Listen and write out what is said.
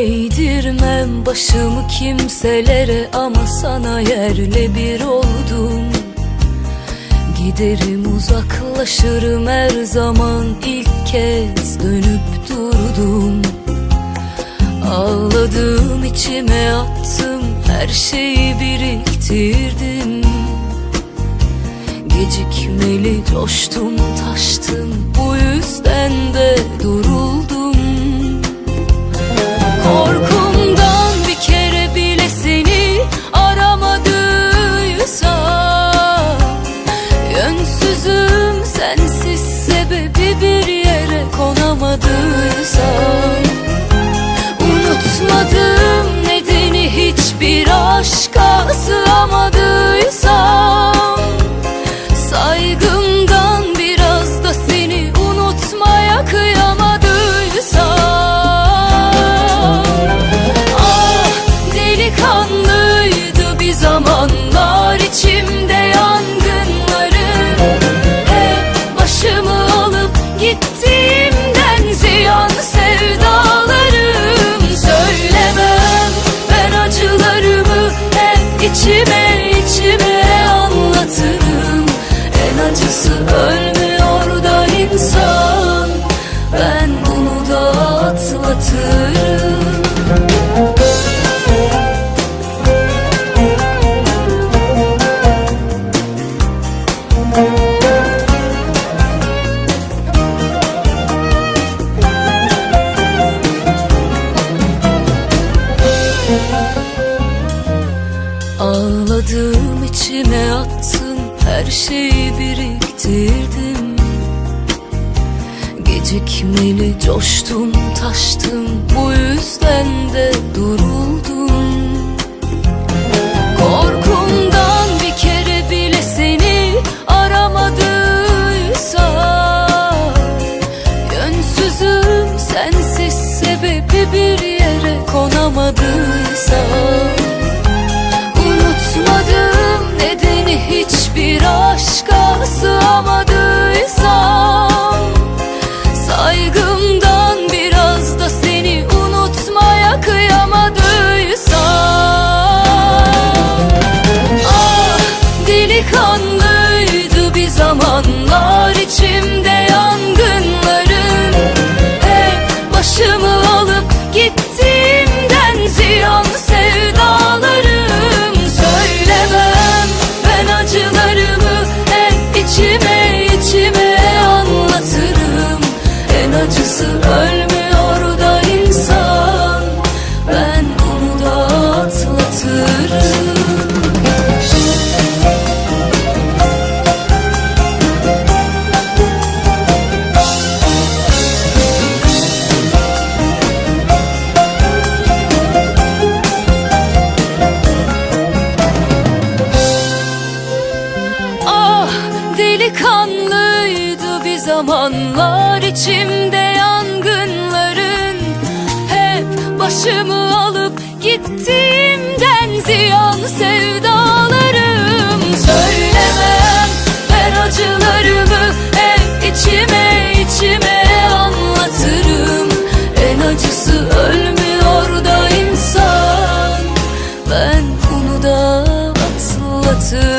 Eğdirmem başımı kimselere ama sana yerle bir oldum. Giderim uzaklaşırım her zaman ilk kez dönüp durdum. Ağladım içime attım her şeyi biriktirdim. Gecikmeli coştum taştım bu İçime attım her şeyi biriktirdim. Gecikmeli coştum taştım. Bu yüzden de duruldum zamanlar içimde yangınların Hep başımı alıp gittiğimden ziyan sevdalarım. Söylemem ben acılarımı hep içime içime anlatırım. En acısı ölmüyor da insan. Ben bunu da atlatırım